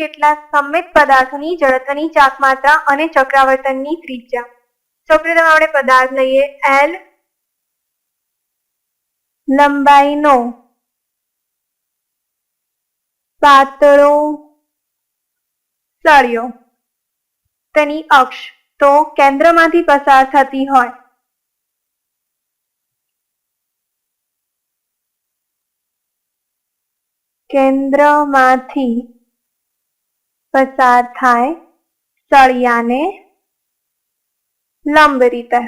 કેટલાક સંમિત પદાર્થની જડત્વની ચાક માત્રા અને ચક્રાવર્તનની ત્રિજ્યા. સૌપ્રથમ આપણે પદાર્થ લઈએ. એલ લંબાઈનો પાતળો સળિયો. તેની અક્ષ તો કેન્દ્રમાંથી પસાર થતી હોય. કેન્દ્રમાંથી પસાર થાય સળિયાને લંબ રીતે.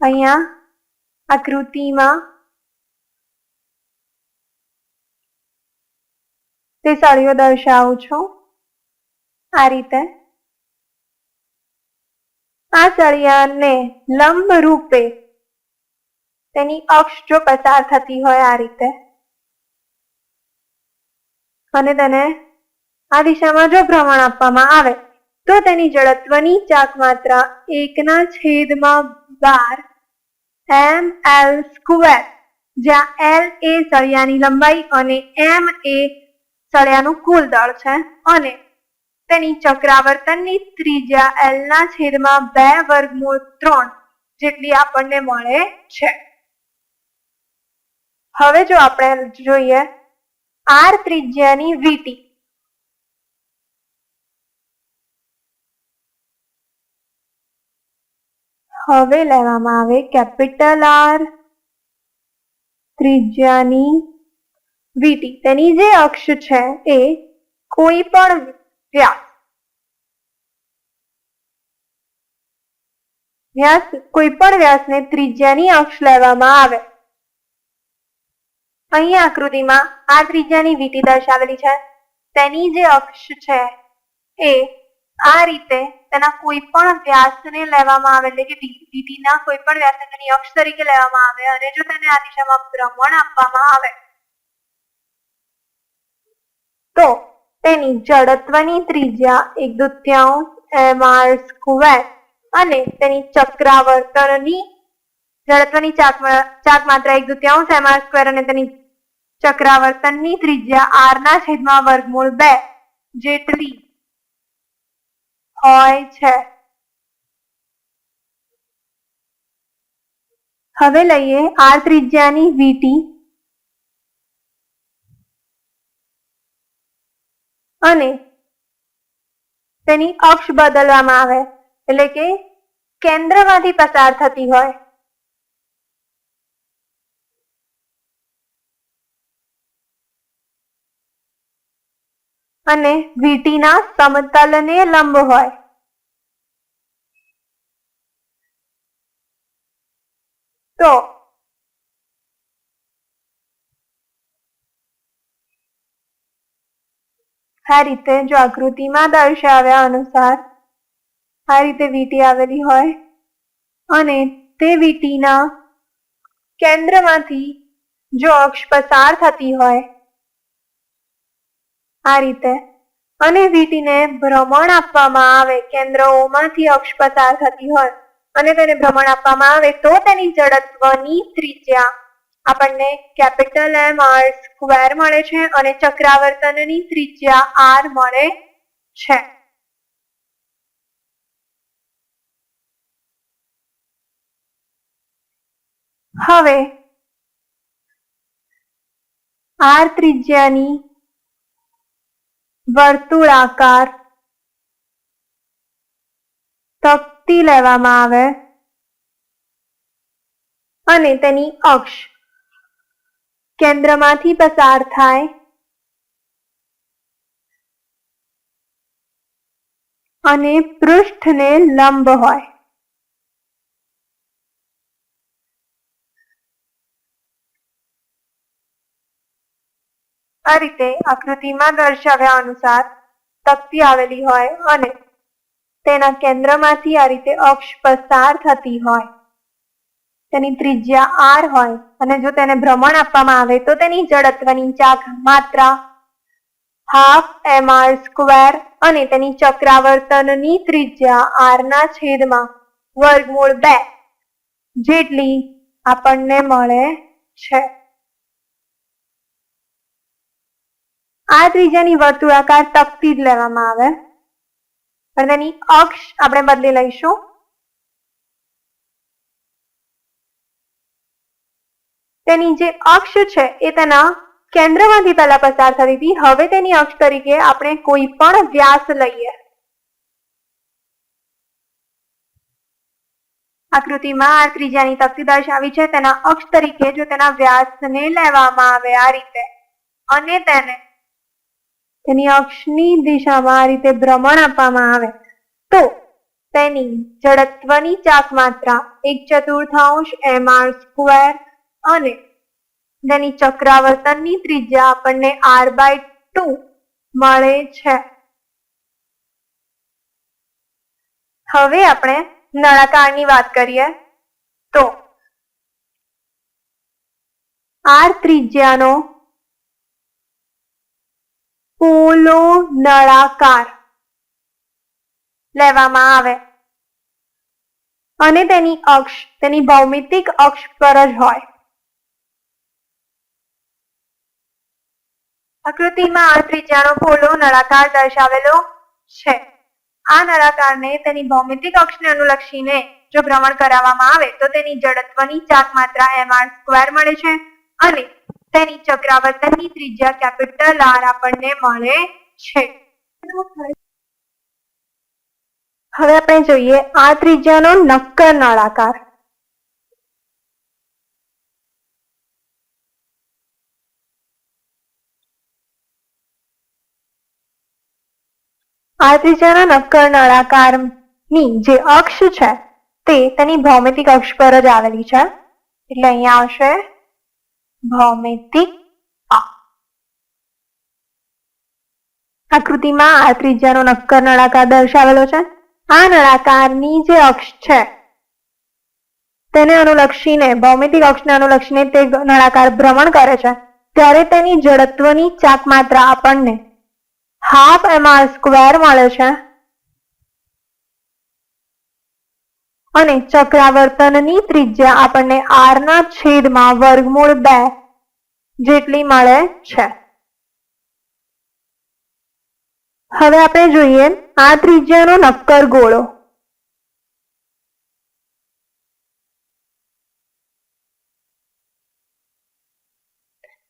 અહીંયા આકૃતિમાં તે સળિયો દર્શાવું છું. આ રીતે. આ સળિયાને લંબ રૂપે તેની અક્ષ જો પસાર થતી હોય આ રીતે. અને તેને આ દિશામાં જો ભ્રમણ આપવામાં આવે, તો તેની જડત્વની ચાક માત્રા એકના છેદમાં બાર એમ એલ સ્ક્વેર, જ્યાં એલ એ સળિયાની લંબાઈ અને એમ એ સળિયાનું કુલ દળ છે. અને તેની ચક્રાવર્તનની ત્રિજ્યા એલ ના છેદમાં બે વર્ગમૂળ ત્રણ જેટલી આપણને મળે છે. હવે જો આપણે જોઈએ આર ત્રિજ્યાની વીટી હવે લેવામાં આવે કેપિટલ આર ત્રિજ્યાની વીટી તેની જે અક્ષ છે એ કોઈ પણ વ્યાસ. વ્યાસ, કોઈ પણ વ્યાસને ત્રિજ્યાની અક્ષ લેવામાં આવે. અહીં આકૃતિમાં આ ત્રિજ્યાની વીટી દર્શાવેલી છે. તેની જે અક્ષ છે એ આ રીતે તેના કોઈ પણ વ્યાસને લેવામાં આવે એટલે કે વીટીના કોઈ પણ વ્યાસને તેની અક્ષ તરીકે લેવામાં આવે અને જો તેને આ દિશામાં ભ્રમણ આપવામાં આવે તો તેની જડત્વની ત્રિજ્યા એક દુત્યાંશ એમ આર સ્ક્વેર અને તેની ચક્રાવર્તનની જડત્વની ચાક ચાક માત્ર એક દુત્યાંશ એમ આર સ્ક્વેર અને તેની ચક્રાવર્તનની ત્રિજ્યા આર ના છેદમાં વર્ગમૂળ બે જેટલી હોય છે. હવે લઈએ આર ત્રિજ્યાની વીટી અને તેની અક્ષ બદલવામાં આવે, એટલે કે કેન્દ્રમાંથી પસાર થતી હોય. અને વીટીના સમતલને લંબ હોય. તો આ રીતે જો આકૃતિમાં દર્શાવ્યા અનુસાર આ રીતે વીટી આવેલી હોય અને તે વીટીના કેન્દ્રમાંથી જો અક્ષ પસાર થતી હોય આ રીતે અને વીટીને ભ્રમણ આપવામાં આવે, કેન્દ્રોમાંથી અક્ષ પસાર થતી હોય, અને તેને ભ્રમણ આપવામાં આવે, તો તેની જડત્વની ત્રિજ્યા આપણને કેપિટલ એમ આર સ્ક્વેર મળે છે, અને ચક્રાવર્તનની ત્રિજ્યા આર મળે છે. હવે આર ત્રિજ્યાની વર્તુળાકાર તકતી લેવામાં આવે અને તેની અક્ષ કેન્દ્રમાંથી પસાર થાય અને પૃષ્ઠને લંબ હોય. આ રીતે આકૃતિમાં દર્શાવ્યા અનુસાર તકતી આવેલી હોય અને તેના કેન્દ્રમાંથી આ રીતે અક્ષ પસાર થતી હોય. તેની ત્રિજ્યા આર હોય અને જો તેને ભ્રમણ આપવામાં આવે તો તેની જડત્વની ચાક માત્રા હાફ એમ આર સ્ક્વેર અને તેની ચક્રાવર્તનની ત્રિજ્યા આરના છેદમાં વર્ગમૂળ બે જેટલી આપણને મળે છે. આ ત્રિજ્યાની વર્તુળાકાર તકતી જ લેવામાં આવે. પણ તેની અક્ષ આપણે બદલી લઈશું. તેની જે અક્ષ છે એ તેના કેન્દ્રમાંથી પહેલા પસાર થતી હતી. હવે તેની અક્ષ તરીકે આપણે કોઈ પણ વ્યાસ લઈએ. આકૃતિમાં આ ત્રિજ્યાની તકતી દર્શાવી છે. તેના અક્ષ તરીકે જો તેના વ્યાસને લેવામાં આવે આ રીતે અને તેને તેની અક્ષની દિશામાં આ રીતે ભ્રમણ આપવામાં આવે. તો તેની જડત્વની ચાક માત્રા એક ચતુર્થાંશ એમ આર સ્ક્વેર અને તેની ચક્રાવર્તનની ત્રિજ્યા આપણને આર બાય ટુ મળે છે. હવે આપણે નળાકારની વાત કરીએ. તો આર ત્રિજ્યાનો પોલો નળાકાર લેવામાં આવે. અને તેની અક્ષ, તેની ભૌમિતિક અક્ષ પર જ હોય. આકૃતિમાં આ ત્રિજ્યાનો પોલો નળાકાર દર્શાવેલો છે. આ નળાકારને તેની ભૌમિતિક અક્ષને અનુલક્ષીને જો ભ્રમણ કરાવવામાં આવે તો તેની જડત્વની ચાક માત્રા એમ આર સ્ક્વેર મળે છે અને તેની ચક્રાવર્તનની ત્રિજ્યા કેપિટલ આર આપણને મળે છે. હવે આપણે જોઈએ આ ત્રિજ્યાનો નક્કર નળાકાર. આ ત્રિજ્યાના નક્કર નળાકારની જે અક્ષ છે તે તેની ભૌમિતિક અક્ષ પર જ આવેલી છે. એટલે અહીંયા આવશે. ભૌમિતિક આકૃતિમાં આ ત્રિજ્યાનો નક્કર નળાકાર દર્શાવેલો છે. આ નળાકારની જે અક્ષ છે, તેને અનુલક્ષીને, ભૌમિતિક અક્ષને અનુલક્ષીને તે નળાકાર ભ્રમણ કરે છે. ત્યારે તેની જડત્વની ચાક માત્રા આપણને હાફ એમ આર સ્ક્વેર મળે છે. અને ચક્રાવર્તનની ત્રિજ્યા આપણને આર ના છેદમાં વર્ગમૂળ બે જેટલી મળે છે. હવે આપણે જોઈએ આ ત્રિજ્યાનો નક્કર ગોળો.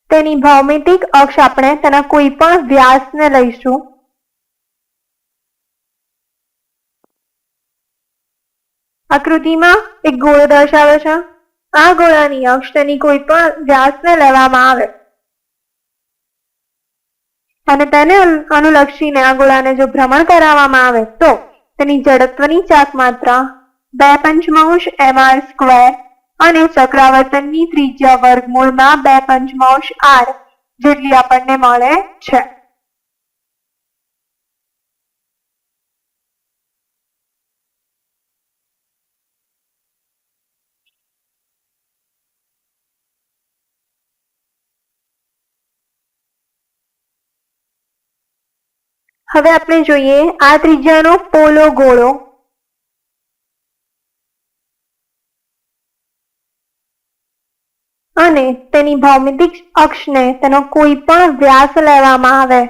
તેની ભૌમિતિક અક્ષ આપણે તેના કોઈ પણ વ્યાસને લઈશું. આકૃતિમાં એક ગોળો દર્શાવે છે. આ ગોળાની અક્ષ તેની કોઈ પણ વ્યાસને લેવામાં આવે. અને તેને અનુલક્ષીને આ ગોળાને જો ભ્રમણ કરાવવામાં આવે તો તેની જડત્વની ચાક માત્રા બે પંચમાંશ એમ આર સ્ક્વેર અને ચક્રાવર્તનની ત્રિજ્યા વર્ગમૂળમાં બે પંચમાંશ આર જેટલી આપણને મળે છે. હવે આપણે જોઈએ આ ત્રિજ્યાનો પોલો ગોળો. અને તેની ભૌમિતિક અક્ષને તેનો કોઈ પણ વ્યાસ લેવામાં આવે.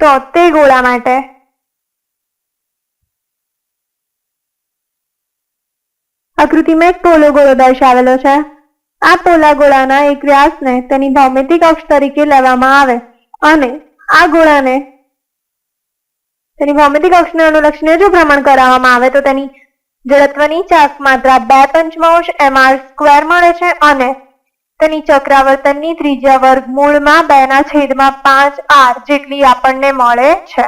તો તે ગોળા માટે આકૃતિમાં એક પોલો ગોળો દર્શાવેલો છે. આ પોલા ગોળાના એક વ્યાસને તેની ભૌમિતિક અક્ષ તરીકે લેવામાં આવે. અને આ ગોળાને તેની ભૌમિતિક અક્ષને જો ભ્રમણ કરાવવામાં આવે તો તેની જડત્વની ચાક માત્રા બે પંચમાંશ એમ આર સ્ક્વેર મળે છે અને તેની ચક્રાવર્તનની ત્રીજા વર્ગ મૂળમાં બે ના છેદમાં પાંચ આર જેટલી આપણને મળે છે.